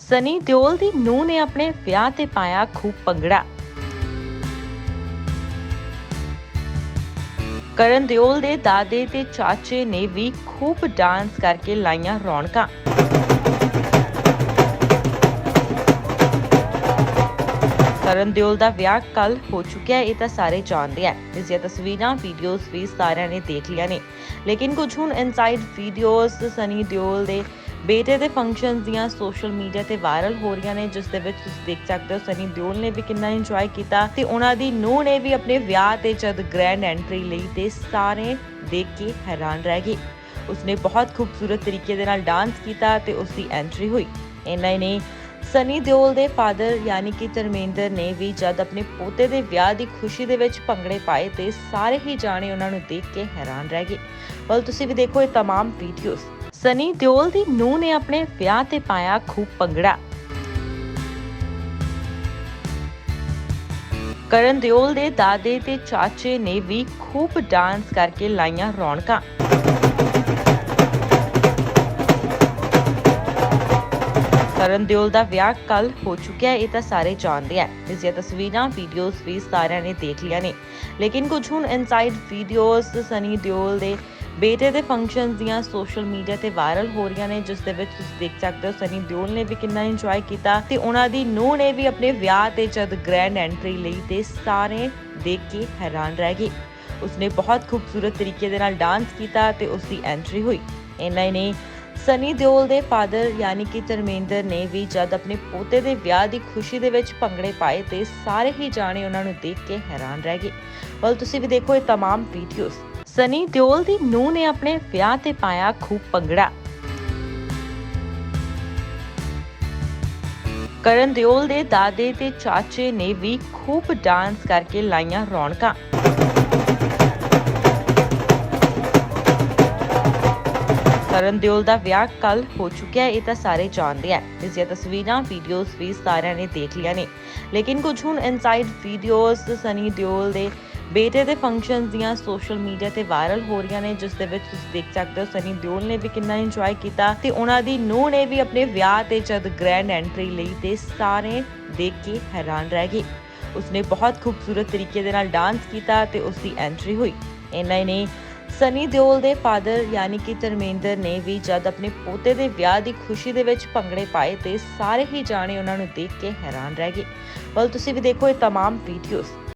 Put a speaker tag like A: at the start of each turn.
A: ਸਨੀ ਦਿਓਲ ਦੀ ਨੂੰਹ ਨੇ ਆਪਣੇ ਵਿਆਹ ਤੇ ਪਾਇਆ ਖੂਬ ਭੰਗੜਾ। ਕਰਨ ਦਿਓਲ ਦੇ ਦਾਦੇ ਤੇ ਚਾਚੇ ਨੇ ਵੀ ਖੂਬ ਡਾਂਸ ਕਰਕੇ ਲਾਈਆਂ ਰੌਣਕਾਂ। ਕਰਨ ਦਿਓਲ ਦਾ ਵਿਆਹ ਕੱਲ ਹੋ ਚੁੱਕਿਆ ਹੈ, ਇਹ ਤਾਂ ਸਾਰੇ ਜਾਣਦੇ ਆ। ਇਸ ਦੀਆਂ ਤਸਵੀਰਾਂ ਵੀਡੀਓਜ਼ ਵੀ ਸਾਰਿਆਂ ਨੇ ਦੇਖ ਲਿਆ ਨੇ। ਲੇਕਿਨ ਕੁਝ ਹੁਣ ਇਨਸਾਈਡ ਵੀਡੀਓਜ਼ ਸਨੀ ਦਿਓਲ ਦੇ ਬੇਟੇ ਦੇ ਫੰਕਸ਼ਨਸ ਦੀਆਂ ਸੋਸ਼ਲ ਮੀਡੀਆ ਤੇ ਵਾਇਰਲ ਹੋ ਰਹੀਆਂ ਨੇ ਜਿਸ ਦੇ ਵਿੱਚ ਤੁਸੀਂ ਦੇਖ ਸਕਦੇ ਹੋ ਸਨੀ ਦਿਓਲ ਨੇ ਵੀ ਕਿੰਨਾ ਇੰਜੋਏ ਕੀਤਾ ਤੇ ਉਹਨਾਂ ਦੀ ਨੂੰਹ ਨੇ ਵੀ ਆਪਣੇ ਵਿਆਹ ਤੇ ਜਦ ਗ੍ਰੈਂਡ ਐਂਟਰੀ ਲਈ ਤੇ ਸਾਰੇ ਦੇਖ ਕੇ ਹੈਰਾਨ ਰਹਿ ਗਏ ਉਸਨੇ ਬਹੁਤ ਖੂਬਸੂਰਤ ਤਰੀਕੇ ਦੇ ਨਾਲ ਡਾਂਸ ਕੀਤਾ ਤੇ ਉਸ ਦੀ ਐਂਟਰੀ ਹੋਈ ਇੰਨਾ ਹੀ ਨਹੀਂ ਸਨੀ ਦਿਓਲ ਦੇ ਫਾਦਰ ਯਾਨੀ ਕਿ ਧਰਮੇਂਦਰ ਨੇ ਵੀ ਜਦ ਆਪਣੇ ਪੋਤੇ ਦੇ ਵਿਆਹ ਦੀ ਖੁਸ਼ੀ ਦੇ ਵਿੱਚ ਭੰਗੜੇ ਪਾਏ ਤੇ ਸਾਰੇ ਹੀ ਜਾਣੇ ਉਹਨਾਂ ਨੂੰ ਦੇਖ ਕੇ ਹੈਰਾਨ ਰਹਿ ਗਏ ਵੱਲ ਤੁਸੀਂ ਵੀ ਦੇਖੋ ਇਹ तमाम ਵੀਡੀਓਜ਼ ਸਨੀ ਦਿਓਲ ਦੀ ਨੂੰਹ ਨੇ ਆਪਣੇ ਵਿਆਹ ਤੇ ਪਾਇਆ ਖੂਬ ਭੰਗੜਾ। ਕਰਨ ਦਿਓਲ ਦੇ ਦਾਦੇ ਤੇ ਚਾਚੇ ਨੇ ਵੀ ਖੂਬ ਡਾਂਸ ਕਰਕੇ ਲਾਈਆਂ ਰੌਣਕਾਂ। ਕਰਨ ਦਿਓਲ ਦਾ ਵਿਆਹ ਕੱਲ ਹੋ ਚੁੱਕਿਆ ਇਹ ਤਾਂ ਸਾਰੇ ਜਾਣਦੇ ਆ। ਇਸ ਦੀਆਂ ਤਸਵੀਰਾਂ ਵੀਡੀਓਜ਼ ਵੀ ਸਾਰਿਆਂ ਨੇ ਦੇਖ ਲਿਆ ਨੇ। ਲੇਕਿਨ ਕੁਝ ਹੁਣ ਇਨਸਾਈਡ ਵੀਡੀਓਜ਼ ਸਨੀ ਦਿਓਲ ਦੇ ਬੇਟੇ ਦੇ ਫੰਕਸ਼ਨ ਦੀਆਂ ਸੋਸ਼ਲ ਮੀਡੀਆ ਤੇ ਵਾਇਰਲ ਹੋ ਰਹੀਆਂ ਨੇ, ਜਿਸ ਦੇ ਵਿੱਚ ਤੁਸੀਂ ਦੇਖ ਸਕਦੇ ਹੋ ਸਨੀ ਦਿਓਲ ਨੇ ਵੀ ਕਿੰਨਾ ਇੰਜੋਏ ਕੀਤਾ ਤੇ ਉਹਨਾਂ ਦੀ ਨੂੰਹ ਨੇ ਵੀ ਆਪਣੇ ਵਿਆਹ ਤੇ ਜਦ ਗ੍ਰੈਂਡ ਐਂਟਰੀ ਲਈ ਤੇ ਸਾਰੇ ਦੇਖ ਕੇ ਹੈਰਾਨ ਰਹਿ ਗਏ। ਉਸਨੇ ਬਹੁਤ ਖੂਬਸੂਰਤ ਤਰੀਕੇ ਦੇ ਨਾਲ ਡਾਂਸ ਕੀਤਾ ਤੇ ਉਸ ਦੀ ਐਂਟਰੀ ਹੋਈ। ਇਹਨਾਂ ਨੇ ਸਨੀ ਦਿਓਲ ਦੇ ਫਾਦਰ ਯਾਨੀ ਕਿ ਧਰਮੇਂਦਰ ਨੇ ਵੀ ਜਦ ਆਪਣੇ ਪੋਤੇ ਦੇ ਵਿਆਹ ਦੀ ਖੁਸ਼ੀ ਦੇ ਵਿੱਚ ਭੰਗੜੇ ਪਾਏ ਤੇ ਸਾਰੇ ਹੀ ਜਾਣੇ ਉਹਨਾਂ ਨੂੰ ਦੇਖ ਕੇ ਹੈਰਾਨ ਰਹਿ ਗਏ ਵੱਲ ਤੁਸੀਂ ਵੀ ਦੇਖੋ ਇਹ तमाम ਵੀਡੀਓਜ਼ ਸਨੀ ਦਿਓਲ ਦੀ ਨੂੰਹ ਨੇ ਆਪਣੇ ਵਿਆਹ ਤੇ ਪਾਇਆ ਖੂਬ ਭੰਗੜਾ ਕਰਨ ਦਿਓਲ ਦੇ ਦਾਦੇ ਤੇ ਚਾਚੇ ਨੇ ਵੀ ਖੂਬ ਡਾਂਸ ਕਰਕੇ ਲਾਈਆਂ ਰੌਣਕਾਂ ਕਰਨ ਦਿਓਲ ਦਾ ਵਿਆਹ ਕੱਲ ਹੋ ਚੁੱਕਿਆ ਇਹ ਤਾਂ ਸਾਰੇ ਜਾਣਦੇ ਆ। ਇਸ ਦੀਆਂ ਤਸਵੀਰਾਂ ਵੀਡੀਓਜ਼ ਵੀ ਸਾਰਿਆਂ ਨੇ ਦੇਖ ਲਿਆ ਨੇ। ਲੇਕਿਨ ਕੁਝ ਹੁਣ ਇਨਸਾਈਡ ਵੀਡੀਓਜ਼ ਸਨੀ ਦਿਓਲ ਦੇ ਬੇਟੇ ਦੇ ਫੰਕਸ਼ਨਸ ਦੀਆਂ ਸੋਸ਼ਲ ਮੀਡੀਆ ਤੇ ਵਾਇਰਲ ਹੋ ਰਹੀਆਂ ਨੇ, ਜਿਸ ਦੇ ਵਿੱਚ ਤੁਸੀਂ ਦੇਖ ਸਕਦੇ ਹੋ ਸਨੀ ਦਿਓਲ ਨੇ ਵੀ ਕਿੰਨਾ ਇੰਜੋਏ ਕੀਤਾ ਤੇ ਉਹਨਾਂ ਦੀ ਨੂੰਹ ਨੇ ਵੀ ਆਪਣੇ ਵਿਆਹ ਤੇ ਜਦ ਗ੍ਰੈਂਡ ਐਂਟਰੀ ਲਈ ਤੇ ਸਾਰੇ ਦੇਖ ਕੇ ਹੈਰਾਨ ਰਹਿ ਗਏ। ਉਸਨੇ ਬਹੁਤ ਖੂਬਸੂਰਤ ਤਰੀਕੇ ਦੇ ਨਾਲ ਡਾਂਸ ਕੀਤਾ ਤੇ ਉਸ ਦੀ ਐਂਟਰੀ ਹੋਈ ਇਹਨਾਂ ਨੇ ਸਨੀ ਦਿਓਲ ਦੇ ਫਾਦਰ ਯਾਨੀ ਕਿ ਧਰਮੇਂਦਰ ਨੇ ਵੀ ਜਦ ਆਪਣੇ ਪੋਤੇ ਦੇ ਵਿਆਹ ਦੀ ਖੁਸ਼ੀ ਦੇ ਵਿੱਚ ਭੰਗੜੇ ਪਾਏ ਤੇ ਸਾਰੇ ਹੀ ਜਾਣੇ ਉਹਨਾਂ ਨੂੰ ਦੇਖ ਕੇ ਹੈਰਾਨ ਰਹਿ ਗਏ ਵੱਲ ਤੁਸੀਂ ਵੀ ਦੇਖੋ ਇਹ तमाम ਵੀਡੀਓਜ਼